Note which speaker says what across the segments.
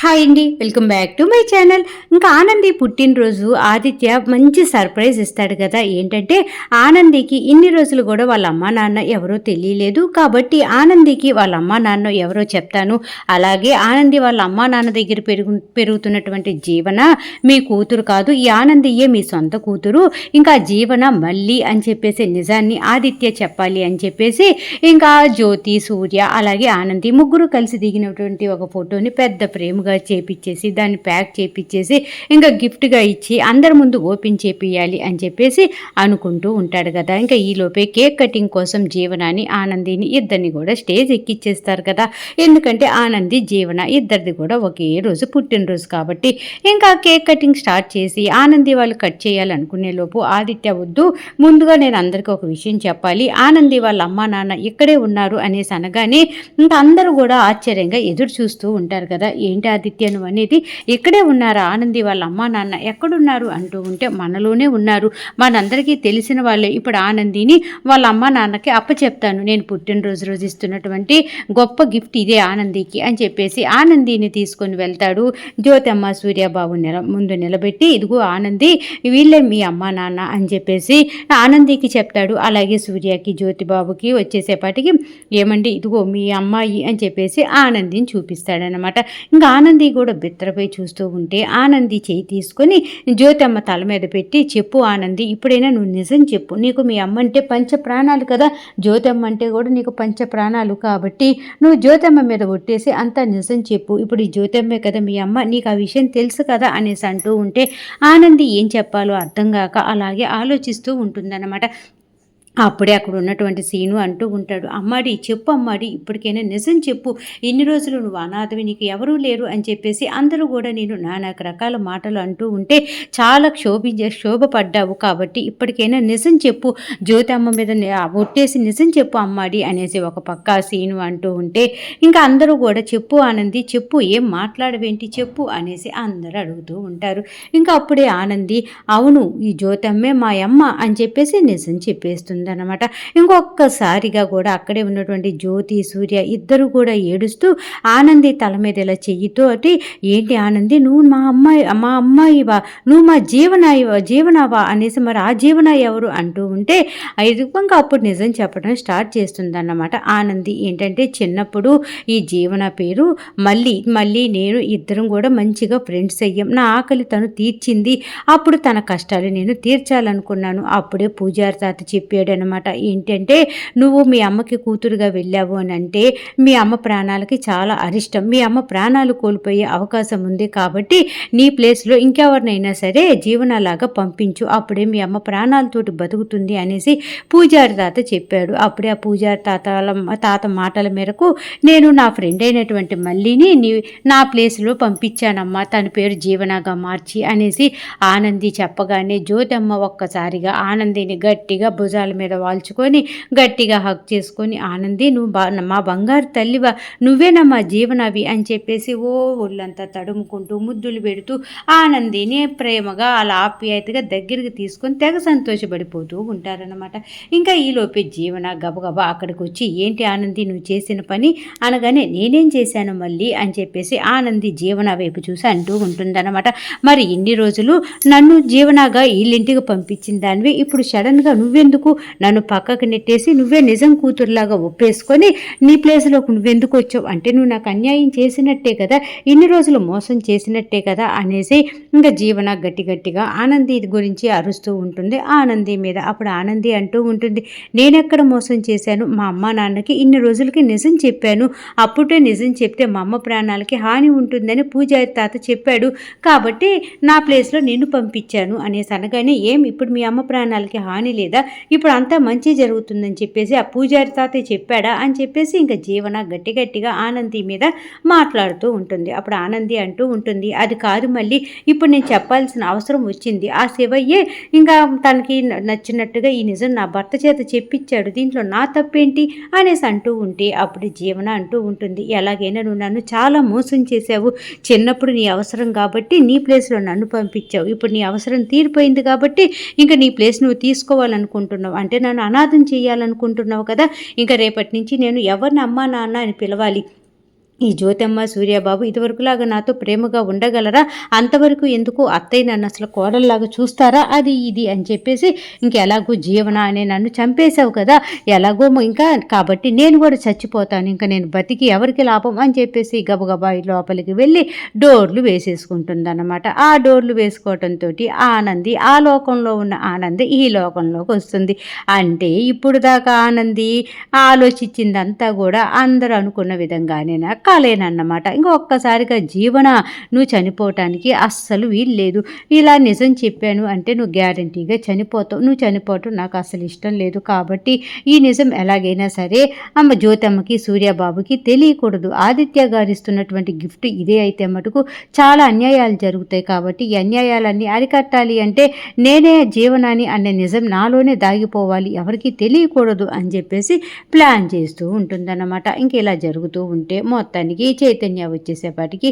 Speaker 1: Hi అండి welcome back to my channel. ఇంకా ఆనంది పుట్టినరోజు ఆదిత్య మంచి సర్ప్రైజ్ ఇస్తాడు కదా. ఏంటంటే ఆనందికి ఇన్ని రోజులు కూడా వాళ్ళ అమ్మ నాన్న ఎవరో తెలియలేదు. కాబట్టి ఆనందికి వాళ్ళ అమ్మ నాన్న ఎవరో చెప్తాను. అలాగే ఆనంది వాళ్ళ అమ్మా నాన్న దగ్గర పెరుగు పెరుగుతున్నటువంటి జీవన మీ కూతురు కాదు. ఈ ఆనందియే మీ సొంత కూతురు. ఇంకా జీవన మళ్ళీ అని చెప్పేసి నిజాన్ని ఆదిత్య చెప్పాలి అని చెప్పేసి ఇంకా జ్యోతి సూర్య అలాగే ఆనంది ముగ్గురు కలిసి దిగినటువంటి ఒక ఫోటోని పెద్ద ప్రేమగా చేపించేసి దాన్ని ప్యాక్ చేపించేసి ఇంకా గిఫ్ట్గా ఇచ్చి అందరి ముందు ఓపెన్ చేపియాలి అని చెప్పేసి అనుకుంటూ ఉంటాడు కదా. ఇంకా ఈలోపే కేక్ కటింగ్ కోసం జీవనాన్ని ఆనందిని ఇద్దరిని కూడా స్టేజ్ ఎక్కిచ్చేస్తారు కదా. ఎందుకంటే ఆనంది జీవన ఇద్దరిది కూడా ఒకే రోజు పుట్టినరోజు కాబట్టి ఇంకా కేక్ కటింగ్ స్టార్ట్ చేసి ఆనంది వాళ్ళు కట్ చేయాలనుకునే లోపు ఆదిత్య వద్దు ముందుగా నేను అందరికీ ఒక విషయం చెప్పాలి. ఆనంది వాళ్ళ అమ్మా నాన్న ఇక్కడే ఉన్నారు అనేసి అనగానే ఇంకా అందరూ కూడా ఆశ్చర్యంగా ఎదురు చూస్తూ ఉంటారు కదా. ఏంటి ఆదిత్యను అనేది ఇక్కడే ఉన్నారు? ఆనంది వాళ్ళ అమ్మా నాన్న ఎక్కడున్నారు? అంటూ ఉంటే మనలోనే ఉన్నారు. మనందరికీ తెలిసిన వాళ్ళే. ఇప్పుడు ఆనందిని వాళ్ళ అమ్మా నాన్నకి అప్పచెప్తాను. నేను పుట్టినరోజు రోజు ఇస్తున్నటువంటి గొప్ప గిఫ్ట్ ఇదే ఆనందికి అని చెప్పేసి ఆనందిని తీసుకొని వెళ్తాడు జ్యోతమ్మ సూర్యబాబు నిల ముందు నిలబెట్టి ఇదిగో ఆనంది వీళ్ళే మీ అమ్మ నాన్న అని చెప్పేసి ఆనందికి చెప్తాడు. అలాగే సూర్యకి జ్యోతిబాబుకి వచ్చేసేపాటికి ఏమండి ఇదిగో మీ అమ్మాయి అని చెప్పేసి ఆనందిని చూపిస్తాడనమాట ఇంకా ఆనంది ఆనంది కూడా బిత్తరపై చూస్తూ ఉంటే ఆనంది చేయి తీసుకొని జ్యోతమ్మ తల మీద పెట్టి చెప్పు ఆనంది ఇప్పుడైనా నువ్వు నిజం చెప్పు. నీకు మీ అమ్మ అంటే పంచ ప్రాణాలు కదా. జ్యోతమ్మ అంటే కూడా నీకు పంచ ప్రాణాలు కాబట్టి నువ్వు జ్యోతమ్మ మీద ఒట్టేసి అంతా నిజం చెప్పు. ఇప్పుడు ఈ జ్యోతమ్మే కదా మీ అమ్మ నీకు ఆ విషయం తెలుసు కదా అనేసి అంటూ ఉంటే ఆనంది ఏం చెప్పాలో అర్థం కాక అలాగే ఆలోచిస్తూ ఉంటుందన్నమాట. అప్పుడే అక్కడ ఉన్నటువంటి సీను అంటూ ఉంటాడు అమ్మాడి చెప్పు అమ్మాడి ఇప్పటికైనా నిజం చెప్పు. ఇన్ని రోజులు నువ్వు అనాథవి నీకు ఎవరూ లేరు అని చెప్పేసి అందరూ కూడా నేను నానా రకాల మాటలు అంటూ ఉంటే చాలా క్షోభించ శోభపడ్డావు కాబట్టి ఇప్పటికైనా నిజం చెప్పు. జ్యోతి అమ్మ మీద ఒట్టేసి నిజం చెప్పు అమ్మాడి అనేసి ఒక పక్క సీను అంటూ ఉంటే ఇంకా అందరూ కూడా చెప్పు ఆనంది చెప్పు ఏం మాట్లాడవేంటి చెప్పు అనేసి అందరూ అడుగుతూ ఉంటారు. ఇంకా అప్పుడే ఆనంది అవును ఈ జ్యోతమ్మే మా అమ్మ అని చెప్పేసి నిజం చెప్పేస్తుంది. అనమాట ఇంకొక్కసారిగా కూడా అక్కడే ఉన్నటువంటి జ్యోతి సూర్య ఇద్దరు కూడా ఏడుస్తూ ఆనంది తల మీద ఇలా చెయ్యితోటి ఏంటి ఆనంది? నువ్వు మా అమ్మాయి మా అమ్మాయివా? నువ్వు మా జీవనాయివా జీవనావా? అనేసి మరి ఆ జీవన ఎవరు అంటూ ఉంటే ఐదు ఇంకా అప్పుడు నిజం చెప్పడం స్టార్ట్ చేస్తుందన్నమాట. ఆనంది ఏంటంటే చిన్నప్పుడు ఈ జీవన పేరు మళ్ళీ మళ్ళీ నేను ఇద్దరం కూడా మంచిగా ఫ్రెండ్స్ అయ్యాం. నా ఆకలి తను తీర్చింది. అప్పుడు తన కష్టాలు నేను తీర్చాలనుకున్నాను. అప్పుడే పూజారి తాత చెప్పాడు అనమాట ఏంటంటే నువ్వు మీ అమ్మకి కూతురుగా వెళ్ళావు అని అంటే మీ అమ్మ ప్రాణాలకి చాలా అరిష్టం. మీ అమ్మ ప్రాణాలు కోల్పోయే అవకాశం ఉంది కాబట్టి నీ ప్లేస్లో ఇంకెవరినైనా సరే జీవనలాగా పంపించు. అప్పుడే మీ అమ్మ ప్రాణాలతోటి బతుకుతుంది అనేసి పూజారి తాత చెప్పాడు. అప్పుడే ఆ పూజారి తాతల తాత మాటల మేరకు నేను నా ఫ్రెండ్ అయినటువంటి మల్లిని నీ నా ప్లేస్లో పంపించానమ్మా తన పేరు జీవనగా మార్చి అనేసి ఆనంది చెప్పగానే జ్యోతమ్మ ఒక్కసారిగా ఆనందిని గట్టిగా భుజాల మీద వాల్చుకొని గట్టిగా హక్ చేసుకొని ఆనంది నువ్వు బా మా బంగారు తల్లివా నువ్వేనమ్మా జీవనవి? అని చెప్పేసి ఓ ఒళ్ళంతా తడుముకుంటూ ముద్దులు పెడుతూ ఆనందిని ప్రేమగా అలా ఆప్యాయతగా దగ్గరికి తీసుకొని తెగ సంతోషపడిపోతూ ఉంటారనమాట ఇంకా ఈలోపే జీవన గబగబా అక్కడికి వచ్చి ఏంటి ఆనంది నువ్వు చేసిన పని? అనగానే నేనేం చేశాను మళ్ళీ? అని చెప్పేసి ఆనంది జీవన వైపు చూసి అంటూ ఉంటుందన్నమాట. మరి ఇన్ని రోజులు నన్ను జీవనగా వీళ్ళింటికి పంపించిన దానివి ఇప్పుడు సడన్గా నువ్వెందుకు నన్ను పక్కకు నెట్టేసి నువ్వే నిజం కూతురులాగా ఒప్పేసుకొని నీ ప్లేస్లోకి నువ్వెందుకు వచ్చావు? అంటే నువ్వు నాకు అన్యాయం చేసినట్టే కదా ఇన్ని రోజులు మోసం చేసినట్టే కదా అనేసి ఇంకా జీవన గట్టి గట్టిగా ఆనంది గురించి అరుస్తూ ఉంటుంది. ఆనంది మీద అప్పుడు ఆనంది అంటూ ఉంటుంది నేనెక్కడ మోసం చేశాను? మా అమ్మ నాన్నకి ఇన్ని రోజులకి నిజం చెప్పాను. అప్పుడే నిజం చెప్తే మా అమ్మ ప్రాణాలకి హాని ఉంటుందని పూజారి తాత చెప్పాడు. కాబట్టి నా ప్లేస్లో నిన్ను పంపించాను అనేసి అనగానే ఏం? ఇప్పుడు మీ అమ్మ ప్రాణాలకి హాని లేదా? ఇప్పుడు అంతా మంచి జరుగుతుందని చెప్పేసి ఆ పూజారి తాతయ్య చెప్పాడా అని చెప్పేసి ఇంకా జీవన గట్టి గట్టిగా ఆనంది మీద మాట్లాడుతూ ఉంటుంది. అప్పుడు ఆనంది అంటూ ఉంటుంది అది కాదు మళ్ళీ ఇప్పుడు నేను చెప్పాల్సిన అవసరం వచ్చింది. ఆ శివయ్యే ఇంకా తనకి నచ్చినట్టుగా ఈ నిజం నా భర్త చేత చెప్పించాడు. దీంట్లో నా తప్పేంటి? అనేసి అంటూ ఉంటే అప్పుడు జీవన అంటూ ఉంటుంది ఎలాగైనా నువ్వు నన్ను చాలా మోసం చేశావు. చిన్నప్పుడు నీ అవసరం కాబట్టి నీ ప్లేస్లో నన్ను పంపించావు. ఇప్పుడు నీ అవసరం తీరిపోయింది కాబట్టి ఇంకా నీ ప్లేస్ నువ్వు తీసుకోవాలనుకుంటున్నావు. అంటే నన్ను అనాథం చేయాలనుకుంటున్నావు కదా ఇంకా రేపటి నుంచి నేను ఎవరిని అమ్మా నాన్న అని పిలవాలి. ఈ జ్యోతమ్మ సూర్యబాబు ఇదివరకులాగా నాతో ప్రేమగా ఉండగలరా? అంతవరకు ఎందుకు అత్తయ్య నన్ను అసలు కోడల్లాగా చూస్తారా? అది ఇది అని చెప్పేసి ఇంకెలాగో జీవన అనే నన్ను చంపేశావు కదా. ఎలాగో ఇంకా కాబట్టి నేను కూడా చచ్చిపోతాను. ఇంకా నేను బతికి ఎవరికి లాభం అని చెప్పేసి గబగబా లోపలికి వెళ్ళి డోర్లు వేసేసుకుంటుందన్నమాట. ఆ డోర్లు వేసుకోవటంతో ఆనంది ఆ లోకంలో ఉన్న ఆనంది ఈ లోకంలోకి వస్తుంది. అంటే ఇప్పుడు దాకా ఆనంది ఆలోచించిందంతా కూడా అందరూ అనుకున్న విధంగానే నాకు కాలేనన్నమాట. ఇంకా ఒక్కసారిగా జీవన నువ్వు చనిపోవటానికి అస్సలు వీల్లేదు ఇలా నిజం చెప్పాను అంటే నువ్వు గ్యారంటీగా చనిపోతావు. నువ్వు చనిపోవటం నాకు అసలు ఇష్టం లేదు కాబట్టి ఈ నిజం ఎలాగైనా సరే అమ్మ జ్యోతమ్మకి సూర్యబాబుకి తెలియకూడదు. ఆదిత్య గారు ఇస్తున్నటువంటి గిఫ్ట్ ఇదే అయితే మటుకు చాలా అన్యాయాలు జరుగుతాయి కాబట్టి ఈ అన్యాయాలన్నీ అరికట్టాలి అంటే నేనే జీవనాన్ని అనే నిజం నాలోనే దాగిపోవాలి. ఎవరికి తెలియకూడదు అని చెప్పేసి ప్లాన్ చేస్తూ ఉంటుందన్నమాట. ఇంక ఇలా జరుగుతూ ఉంటే మొత్తం మొత్తానికి చైతన్య వచ్చేసేపాటికి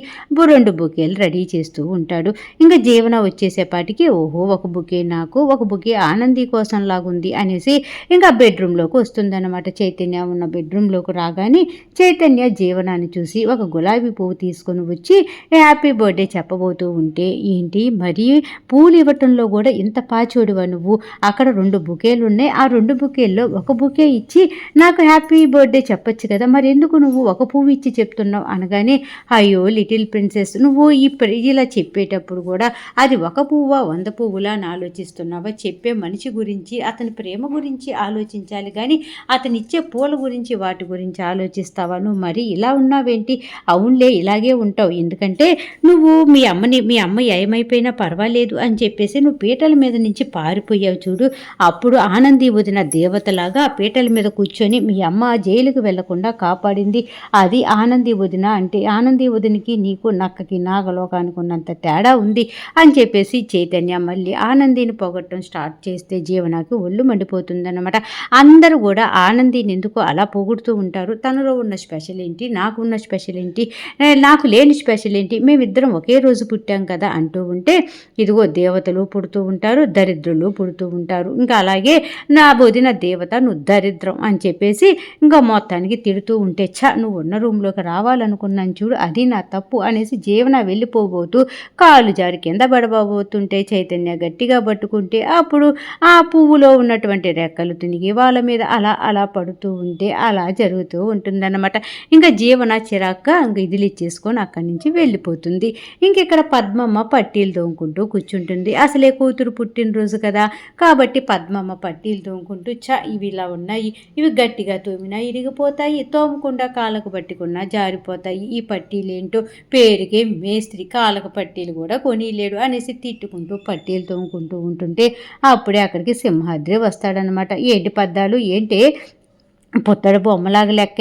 Speaker 1: రెండు బుకేలు రెడీ చేస్తూ ఉంటాడు. ఇంకా జీవన వచ్చేసేపాటికి ఓహో ఒక బుకే నాకు ఒక బుకే ఆనంది కోసం లాగుంది అనేసి ఇంకా బెడ్రూమ్లోకి వస్తుందన్నమాట. చైతన్య ఉన్న బెడ్రూమ్లోకి రాగానే చైతన్య జీవనాన్ని చూసి ఒక గులాబీ పువ్వు తీసుకొని వచ్చి హ్యాపీ బర్త్డే చెప్పబోతూ ఉంటే ఏంటి? మరి పూలు ఇవ్వటంలో కూడా ఇంత పాచోడువా నువ్వు? అక్కడ రెండు బుకేలు ఉన్నాయి ఆ రెండు బుకేల్లో ఒక బుకే ఇచ్చి నాకు హ్యాపీ బర్త్డే చెప్పొచ్చు కదా. మరి ఎందుకు నువ్వు ఒక పువ్వు ఇచ్చి చెప్తున్నావు అనగానే అయ్యో లిటిల్ ప్రిన్సెస్ నువ్వు ఈ ఇలా చెప్పేటప్పుడు కూడా అది ఒక పువ్వా వంద పువ్వులా అని ఆలోచిస్తున్నావా? చెప్పే మనిషి గురించి అతని ప్రేమ గురించి ఆలోచించాలి కానీ అతను ఇచ్చే పూల గురించి వాటి గురించి ఆలోచిస్తావా? నువ్వు మరి ఇలా ఉన్నావేంటి? అవునులే ఇలాగే ఉంటావు. ఎందుకంటే నువ్వు మీ అమ్మని మీ అమ్మ ఏమైపోయినా పర్వాలేదు అని చెప్పేసి నువ్వు పీటల మీద నుంచి పారిపోయావు చూడు. అప్పుడు ఆనంది వదిన దేవతలాగా పీటల మీద కూర్చొని మీ అమ్మ జైలుకు వెళ్ళకుండా కాపాడింది. అది ఆనంది ఆనంది వదిన అంటే ఆనంది వదినికి నీకు నక్కకి నాగలోకానికి ఉన్నంత తేడా ఉంది అని చెప్పేసి చైతన్య మళ్ళీ ఆనందిని పొగట్టడం స్టార్ట్ చేస్తే జీవనాకి ఒళ్ళు మండిపోతుందన్నమాట. అందరూ కూడా ఆనందిని ఎందుకు అలా పొగుడుతూ ఉంటారు? తనలో ఉన్న స్పెషల్ ఏంటి? నాకు ఉన్న స్పెషల్ ఏంటి? నాకు లేని స్పెషల్ ఏంటి? మేమిద్దరం ఒకే రోజు పుట్టాం కదా అంటూ ఉంటే ఇదిగో దేవతలు పుడుతూ ఉంటారు దరిద్రులు పుడుతూ ఉంటారు. ఇంకా అలాగే నా వదిన దేవత నువ్వు దరిద్రం అని చెప్పేసి ఇంకా మొత్తానికి తిడుతూ ఉంటే చా నువ్వు ఉన్న రూమ్లోకి రావాలనుకున్నాను చూడు అది నా తప్పు అనేసి జీవన వెళ్ళిపోబోతూ కాలు జారి కింద పడబోతుంటే చైతన్య గట్టిగా పట్టుకుంటే అప్పుడు ఆ పువ్వులో ఉన్నటువంటి రెక్కలు తిరిగి వాళ్ళ మీద అలా అలా పడుతూ ఉంటే అలా జరుగుతూ ఉంటుందన్నమాట. ఇంకా జీవన చిరాక్క ఇంక ఇదిలి ఇచ్చేసుకొని అక్కడి నుంచి వెళ్ళిపోతుంది. ఇంకెక్కడ పద్మమ్మ పట్టీలు తోముకుంటూ కూర్చుంటుంది. అసలే కూతురు పుట్టినరోజు కదా. కాబట్టి పద్మమ్మ పట్టీలు తోముకుంటూ చ ఇవి ఇలా ఉన్నాయి. ఇవి గట్టిగా తోమినా ఇరిగిపోతాయి. తోమకుండా కాళ్ళకు పట్టుకున్నా జారిపోతాయి. ఈ పట్టీలు ఏంటో పేరుకే మేస్త్రి కాలక పట్టీలు కూడా కొనిలేడు అనేసి తిట్టుకుంటూ పట్టీలు తోముకుంటూ ఉంటుంటే అప్పుడే అక్కడికి సింహాద్రి వస్తాడనమాట ఏంటి పద్దాలు? ఏంటి పుత్తడి బొమ్మలాగా లెక్క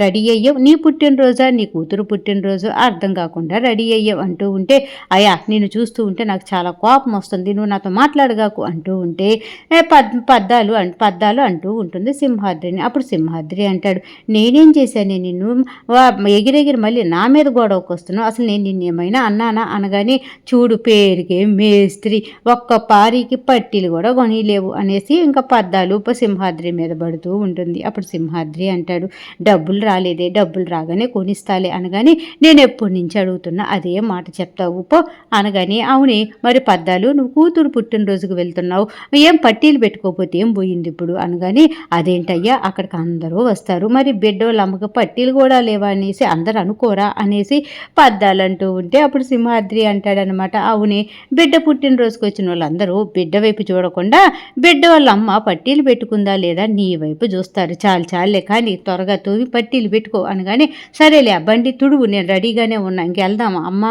Speaker 1: రెడీ అయ్యావు. నీ పుట్టినరోజా? నీ కూతురు పుట్టినరోజు? అర్థం కాకుండా రెడీ అయ్యావు అంటూ ఉంటే అయ్యా నేను చూస్తూ ఉంటే నాకు చాలా కోపం వస్తుంది. నువ్వు నాతో మాట్లాడగాకు అంటూ ఉంటే పద్ పద్దాలు అంటూ పద్దాలు అంటూ ఉంటుంది సింహాద్రిని. అప్పుడు సింహాద్రి అంటాడు నేనేం చేశాను నిన్ను? వా- ఎగిరెగిరి మళ్ళీ నా మీద గొడవకు వస్తున్నావు. అసలు నేను నిన్ను ఏమైనా అన్నానా? అనగానే చూడు పేరుకే మేస్త్రి ఒక్క పారికి పట్టీలు కూడా కొనిలేవు అనేసి ఇంకా పద్దాలు సింహాద్రి మీద పడుతూ ఉంటుంది. అప్పుడు సింహాద్రి అంటాడు. డబ్బులు రాలేదే డబ్బులు రాగానే కొనిస్తాలే అనగానే నేను ఎప్పటి నుంచి అడుగుతున్నా అదే మాట చెప్తావు పో అనగానే అవునే మరి పద్దాలు నువ్వు కూతురు పుట్టినరోజుకు వెళ్తున్నావు ఏం పట్టీలు పెట్టుకోకపోతే ఏం పోయింది ఇప్పుడు? అనగానే అదేంటయ్యా అక్కడికి అందరూ వస్తారు మరి బిడ్డ వాళ్ళ పట్టీలు కూడా లేవా అనేసి అందరు అనుకోరా? అనేసి పద్దాలు అంటూ ఉంటే అప్పుడు సింహాద్రి అంటాడనమాట. అవునే బిడ్డ పుట్టినరోజుకి వచ్చిన వాళ్ళందరూ బిడ్డ వైపు చూడకుండా బిడ్డ వాళ్ళ అమ్మ పట్టీలు పెట్టుకుందా లేదా నీ వైపు చూస్తారు చాలా చాలే కానీ త్వరగా తోవి పట్టీలు పెట్టుకో అనగానే సరేలే బండి తుడువు నేను రెడీగానే ఉన్నా ఇంకెళ్దాం అమ్మ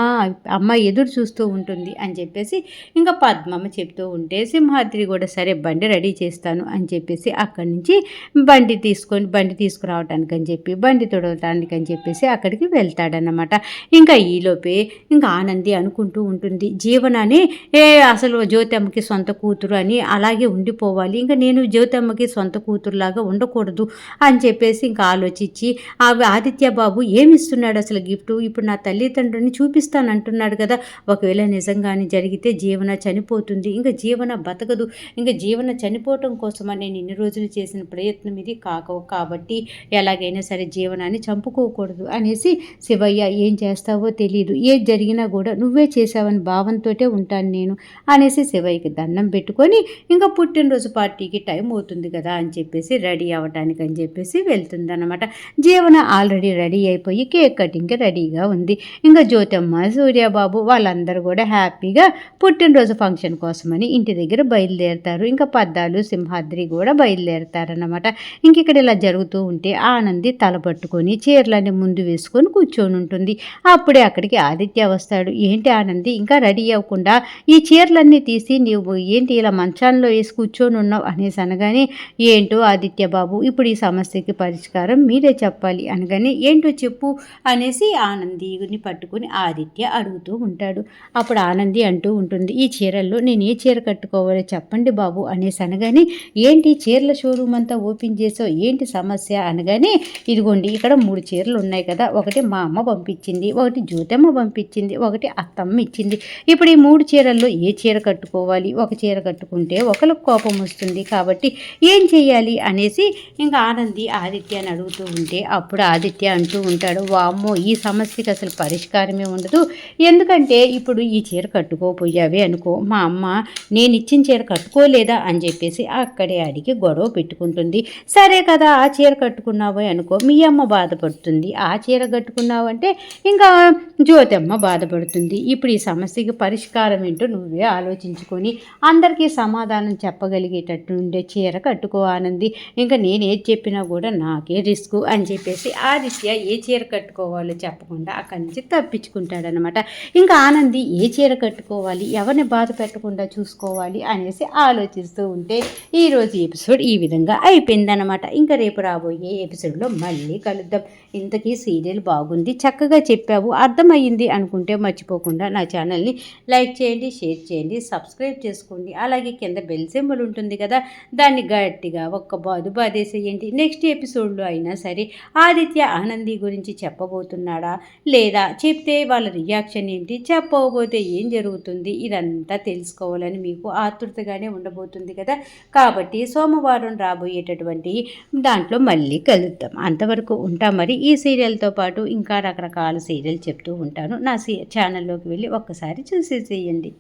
Speaker 1: అమ్మ ఎదురు చూస్తూ ఉంటుంది అని చెప్పేసి ఇంకా పద్మమ్మ చెప్తూ ఉంటే సింహాద్రి కూడా సరే బండి రెడీ చేస్తాను అని చెప్పేసి అక్కడి నుంచి బండి తీసుకొని బండి తీసుకురావటానికి అని చెప్పి బండి తుడవటానికి అని చెప్పేసి అక్కడికి వెళ్తాడనమాట ఇంకా ఈలోపే ఇంకా ఆనంది అనుకుంటూ ఉంటుంది జీవనాన్ని ఏ అసలు జ్యోతమ్మకి సొంత కూతురు అని అలాగే ఉండిపోవాలి ఇంకా నేను జ్యోతమ్మకి సొంత కూతురులాగా ఉండకూడదు అని చెప్పేసి ఇంకా ఆలోచించి ఆ ఆదిత్య బాబు ఏమిస్తున్నాడు అసలు గిఫ్ట్? ఇప్పుడు నా తల్లిదండ్రుని చూపిస్తానంటున్నాడు కదా. ఒకవేళ నిజంగానే జరిగితే జీవన చనిపోతుంది. ఇంకా జీవన బతకదు. ఇంకా జీవన చనిపోవటం కోసమని నేను ఇన్ని రోజులు చేసిన ప్రయత్నం ఇది కాక కాబట్టి ఎలాగైనా సరే జీవనాన్ని చంపుకోకూడదు అనేసి శివయ్య ఏం చేస్తావో తెలియదు ఏది జరిగినా కూడా నువ్వే చేసావని భావంతోటే ఉంటాను నేను అనేసి శివయ్యకి దండం పెట్టుకొని ఇంకా పుట్టినరోజు పార్టీకి టైం అవుతుంది కదా అని చెప్పేసి రెడీ అవ్వటానికి అని చెప్పేసి వెళ్తుంది అనమాట జీవన ఆల్రెడీ రెడీ అయిపోయి కేక్ కటింగ్కి రెడీగా ఉంది. ఇంకా జ్యోతమ్మ సూర్యబాబు వాళ్ళందరూ కూడా హ్యాపీగా పుట్టినరోజు ఫంక్షన్ కోసమని ఇంటి దగ్గర బయలుదేరుతారు. ఇంకా పద్దాలు సింహాద్రి కూడా బయలుదేరుతారనమాట ఇంక ఇక్కడ ఇలా జరుగుతూ ఉంటే ఆనంది తల పట్టుకొని చీరలన్నీ ముందు వేసుకొని కూర్చొని ఉంటుంది. అప్పుడే అక్కడికి ఆదిత్య వస్తాడు. ఏంటి ఆనంది ఇంకా రెడీ అవ్వకుండా ఈ చీరలన్నీ తీసి నీవు ఏంటి ఇలా మంచాల్లో వేసి కూర్చొని ఉన్నావు? అనేసి అనగానే ఏంటో ఆదిత్య బాబు ఇప్పుడు ఈ ఈ సమస్యకి పరిష్కారం మీరే చెప్పాలి అనగానే ఏంటో చెప్పు అనేసి ఆనందిని పట్టుకుని ఆదిత్య అడుగుతూ ఉంటాడు. అప్పుడు ఆనంది అంటూ ఉంటుంది ఈ చీరల్లో నేను ఏ చీర కట్టుకోవాలో చెప్పండి బాబు అనేసి అనగానే ఏంటి చీరల షోరూమ్ అంతా ఓపెన్ చేసావు? ఏంటి సమస్య? అనగానే ఇదిగోండి ఇక్కడ మూడు చీరలు ఉన్నాయి కదా ఒకటి మా అమ్మ పంపించింది ఒకటి జ్యోతమ్మ పంపించింది ఒకటి అత్తమ్మ ఇచ్చింది. ఇప్పుడు ఈ మూడు చీరల్లో ఏ చీర కట్టుకోవాలి? ఒక చీర కట్టుకుంటే ఒకరికి కోపం వస్తుంది కాబట్టి ఏం చేయాలి? అనేసి ఇంకా ఆనంది ఆదిత్యని అడుగుతూ ఉంటే అప్పుడు ఆదిత్య అంటూ ఉంటాడు వామ్మో ఈ సమస్యకి అసలు పరిష్కారమే ఉండదు. ఎందుకంటే ఇప్పుడు ఈ చీర కట్టుకోపోయావే అనుకో. మా అమ్మ నేను ఇచ్చిన చీర కట్టుకోలేదా? అని చెప్పేసి అక్కడే అడిగి గొడవ పెట్టుకుంటుంది. సరే కదా ఆ చీర కట్టుకున్నావో అనుకో. మీ అమ్మ బాధపడుతుంది. ఆ చీర కట్టుకున్నావు అంటే ఇంకా జ్యోతమ్మ బాధపడుతుంది. ఇప్పుడు ఈ సమస్యకి పరిష్కారం ఏంటో నువ్వే ఆలోచించుకొని అందరికీ సమాధానం చెప్పగలిగేటట్టు ఉండే చీర కట్టుకో ఆనంది. ఇంకా నేనే చెప్పినా కూడా నాకే రిస్క్ అని చెప్పేసి ఆ రీత్యా ఏ చీర కట్టుకోవాలో చెప్పకుండా అక్కడి నుంచి తప్పించుకుంటాడనమాట ఇంకా ఆనంది ఏ చీర కట్టుకోవాలి ఎవరిని బాధ పెట్టకుండా చూసుకోవాలి అనేసి ఆలోచిస్తూ ఉంటే ఈరోజు ఎపిసోడ్ ఈ విధంగా అయిపోయిందనమాట ఇంకా రేపు రాబోయే ఎపిసోడ్లో మళ్ళీ కలుద్దాం. ఇంతకీ సీరియల్ బాగుంది చక్కగా చెప్పావు అర్థమయ్యింది అనుకుంటే మర్చిపోకుండా నా ఛానల్ని లైక్ చేయండి షేర్ చేయండి సబ్స్క్రైబ్ చేసుకోండి. అలాగే కింద బెల్ సింబల్ ఉంటుంది కదా దాన్ని గట్టిగా ఒక్క బాదు బాధేసేయండి నెక్స్ట్ ఎపిసోడ్లో అయినా సరే ఆదిత్య ఆనంది గురించి చెప్పబోతున్నాడా? లేదా చెప్తే వాళ్ళ రియాక్షన్ ఏంటి? చెప్పకపోతే ఏం జరుగుతుంది? ఇదంతా తెలుసుకోవాలని మీకు ఆతృతగానే ఉండబోతుంది కదా? కాబట్టి సోమవారం రాబోయేటటువంటి దాంట్లో మళ్ళీ కలుద్దాం. అంతవరకు ఉంటాం మరి ఈ సీరియల్తో పాటు ఇంకా రకరకాల సీరియల్ చెప్తూ ఉంటాను. నా సీ ఛానల్లోకి వెళ్ళి ఒక్కసారి చూసేసేయండి.